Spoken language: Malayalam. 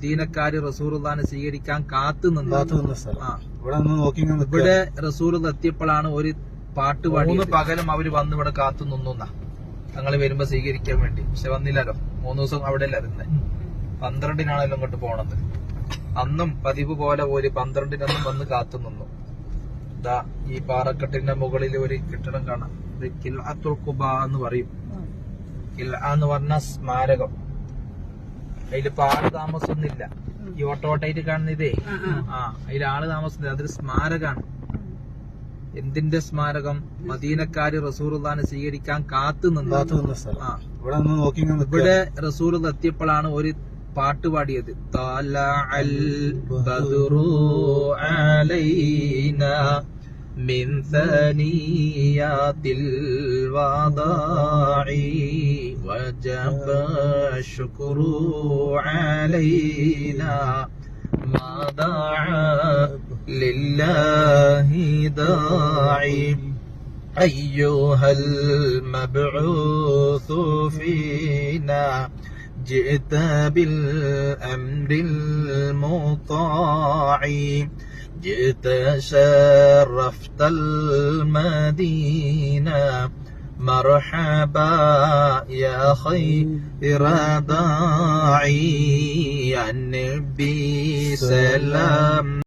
മദീനക്കാര് റസൂറുല്ലാനെ സ്വീകരിക്കാൻ കാത്തു നിന്നു. ഇവിടെ റസൂർ എത്തിയപ്പോഴാണ് ഒരു പാട്ട് പാടി. പകലും അവർ വന്ന് ഇവിടെ കാത്തു നിന്നുന്ന ഞങ്ങൾ വരുമ്പോ സ്വീകരിക്കാൻ വേണ്ടി. പക്ഷെ വന്നില്ലല്ലോ. മൂന്ന് ദിവസം അവിടെ അല്ല ഇരുന്നെ പന്ത്രണ്ടിനാണല്ലോ ഇങ്ങോട്ട് പോണത്. അന്നും പതിവ് പോലെ ഒരു പന്ത്രണ്ടിനൊന്നും വന്ന് കാത്തു നിന്നു. ദാ ഈ പാറക്കെട്ടിന്റെ മുകളിൽ ഒരു കെട്ടിടം കാണാം. ഇത് കിൽഅത്തുൽ കുബ എന്ന് പറയും. കിൽ എന്ന് പറഞ്ഞ സ്മാരകം. അതിലിപ്പോ ആള് താമസമൊന്നുമില്ല ഈ ഓട്ടോട്ടായിട്ട് കാണുന്ന ഇതേ ആ അതിൽ ആള് താമസമില്ല അതൊരു സ്മാരകാണ് എന്തിന്റെ സ്മാരകം മദീനക്കാര് റസൂറുല്ലാനെ സ്വീകരിക്കാൻ കാത്തു നിന്നു ഭാഗത്ത് നിന്ന സ്ഥലം ആ ഇവിടെ നിന്ന് നോക്കി ഇങ്ങനെ നിൽക്കുക. ഇവിടെ റസൂർ എത്തിയപ്പോഴാണ് ഒരു പാട്ട് പാടിയത് തലഅൽ ബദ്റു അലൈന من ثنيات الوضاع وجب الشكر علينا. ما دعا لله داعي؟ أيها المبعوث فينا جئت بالأمر المطاع. جئت شرفت المدينة. مرحبا يا خير داعي النبي سلام.